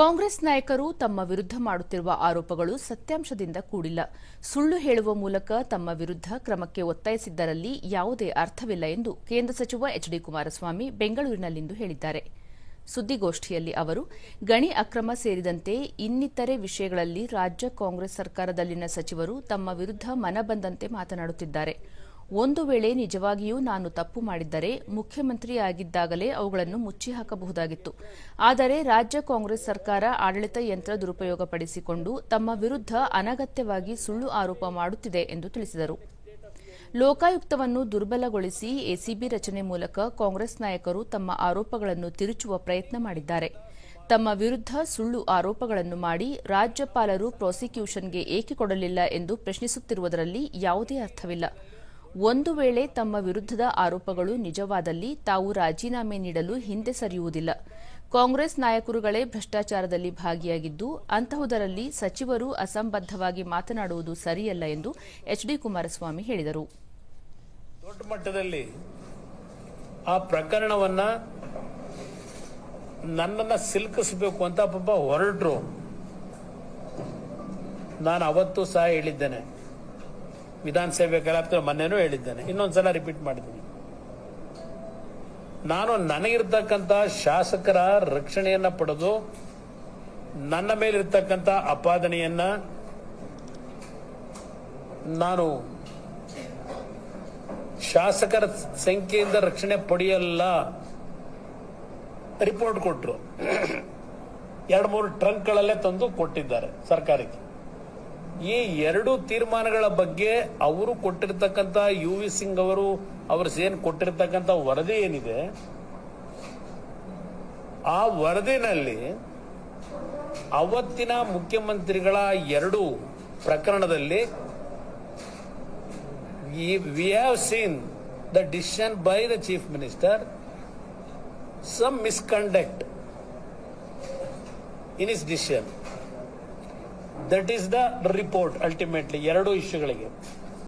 ಕಾಂಗ್ರೆಸ್ ನಾಯಕರು ತಮ್ಮ ವಿರುದ್ಧ ಮಾಡುತ್ತಿರುವ ಆರೋಪಗಳು ಸತ್ಯಾಂಶದಿಂದ ಕೂಡಿಲ್ಲ. ಸುಳ್ಳು ಹೇಳುವ ಮೂಲಕ ತಮ್ಮ ವಿರುದ್ಧ ಕ್ರಮಕ್ಕೆ ಒತ್ತಾಯಿಸಿದ್ದರಲ್ಲಿ ಯಾವುದೇ ಅರ್ಥವಿಲ್ಲ ಎಂದು ಕೇಂದ್ರ ಸಚಿವ ಎಚ್ ಡಿ ಕುಮಾರಸ್ವಾಮಿ ಬೆಂಗಳೂರಿನಲ್ಲಿಂದು ಹೇಳಿದ್ದಾರೆ. ಸುದ್ದಿಗೋಷ್ಠಿಯಲ್ಲಿ ಅವರು, ಗಣಿ ಅಕ್ರಮ ಸೇರಿದಂತೆ ಇನ್ನಿತರೆ ವಿಷಯಗಳಲ್ಲಿ ರಾಜ್ಯ ಕಾಂಗ್ರೆಸ್ ಸರ್ಕಾರದಲ್ಲಿನ ಸಚಿವರು ತಮ್ಮ ವಿರುದ್ಧ ಮನಬಂದಂತೆ ಮಾತನಾಡುತ್ತಿದ್ದಾರೆ. ಒಂದು ವೇಳೆ ನಿಜವಾಗಿಯೂ ನಾನು ತಪ್ಪು ಮಾಡಿದ್ದರೆ ಮುಖ್ಯಮಂತ್ರಿಯಾಗಿದ್ದಾಗಲೇ ಅವುಗಳನ್ನು ಮುಚ್ಚಿ ಹಾಕಬಹುದಾಗಿತ್ತು ಆದರೆ ರಾಜ್ಯ ಕಾಂಗ್ರೆಸ್ ಸರ್ಕಾರ ಆಡಳಿತ ಯಂತ್ರ ದುರುಪಯೋಗಪಡಿಸಿಕೊಂಡು ತಮ್ಮ ವಿರುದ್ಧ ಅನಗತ್ಯವಾಗಿ ಸುಳ್ಳು ಆರೋಪ ಮಾಡುತ್ತಿದೆ ಎಂದು ತಿಳಿಸಿದರು. ಲೋಕಾಯುಕ್ತವನ್ನು ದುರ್ಬಲಗೊಳಿಸಿ ಎಸಿಬಿ ರಚನೆ ಮೂಲಕ ಕಾಂಗ್ರೆಸ್ ನಾಯಕರು ತಮ್ಮ ಆರೋಪಗಳನ್ನು ತಿರುಚುವ ಪ್ರಯತ್ನ ಮಾಡಿದ್ದಾರೆ. ತಮ್ಮ ವಿರುದ್ಧ ಸುಳ್ಳು ಆರೋಪಗಳನ್ನು ಮಾಡಿ ರಾಜ್ಯಪಾಲರು ಪ್ರಾಸಿಕ್ಯೂಷನ್ಗೆ ಏಕೆ ಕೊಡಲಿಲ್ಲ ಎಂದು ಪ್ರಶ್ನಿಸುತ್ತಿರುವುದರಲ್ಲಿ ಯಾವುದೇ ಅರ್ಥವಿಲ್ಲ. ಒಂದು ವೇಳೆ ತಮ್ಮ ವಿರುದ್ಧದ ಆರೋಪಗಳು ನಿಜವಾದಲ್ಲಿ ತಾವು ರಾಜೀನಾಮೆ ನೀಡಲು ಹಿಂದೆ ಸರಿಯುವುದಿಲ್ಲ. ಕಾಂಗ್ರೆಸ್ ನಾಯಕರುಗಳೇ ಭ್ರಷ್ಟಾಚಾರದಲ್ಲಿ ಭಾಗಿಯಾಗಿದ್ದು, ಅಂತಹುದರಲ್ಲಿ ಸಚಿವರು ಅಸಂಬದ್ಧವಾಗಿ ಮಾತನಾಡುವುದು ಸರಿಯಲ್ಲ ಎಂದು ಎಚ್ ಡಿ ಕುಮಾರಸ್ವಾಮಿ ಹೇಳಿದರು. ದೊಡ್ಡ ಮಟ್ಟದಲ್ಲಿ ಆ ಪ್ರಕರಣವನ್ನ ನನ್ನನ್ನು ಸಿಲುಕಿಸಬೇಕು ಅಂತ ಪಾಪ ಹೊರಟರು. ನಾನು ಅವತ್ತು ಸಹ ಹೇಳಿದ್ದೇನೆ. ವಿಧಾನಸಭೆ ಕಲಾಪದಲ್ಲಿ ಮೊನ್ನೆನೂ ಹೇಳಿದ್ದೇನೆ. ಇನ್ನೊಂದ್ಸಲ ರಿಪೀಟ್ ಮಾಡಿದ್ದೀನಿ ನಾನು ನನಗಿರ್ತಕ್ಕಂಥ ಶಾಸಕರ ರಕ್ಷಣೆಯನ್ನ ಪಡೆದು, ನನ್ನ ಮೇಲಿರ್ತಕ್ಕಂಥ ಅಪಾದನೆಯನ್ನ ನಾನು ಶಾಸಕರ ಸಂಖ್ಯೆಯಿಂದ ರಕ್ಷಣೆ ಪಡೆಯಲ್ಲ ರಿಪೋರ್ಟ್ ಕೊಟ್ಟರು ಎರಡು ಮೂರು ಟ್ರಂಕ್ಗಳಲ್ಲೇ ತಂದು ಕೊಟ್ಟಿದ್ದಾರೆ ಸರ್ಕಾರಕ್ಕೆ. ಈ ಎರಡು ತೀರ್ಮಾನಗಳ ಬಗ್ಗೆ ಅವರು ಕೊಟ್ಟಿರ್ತಕ್ಕಂಥ ಯು ವಿ ಸಿಂಗ್ ಅವರು ಅವರು ಸೇನ್ ಕೊಟ್ಟಿರ್ತಕ್ಕಂಥ ವರದಿ ಏನಿದೆ? ಆ ವರದಿನಲ್ಲಿ ಅವತ್ತಿನ ಮುಖ್ಯಮಂತ್ರಿಗಳ ಎರಡು ಪ್ರಕರಣದಲ್ಲಿ we have seen the decision by the chief minister some misconduct in is his that is the report ultimately ಎರಡು ಇಶ್ಯೂಗಳಿಗೆ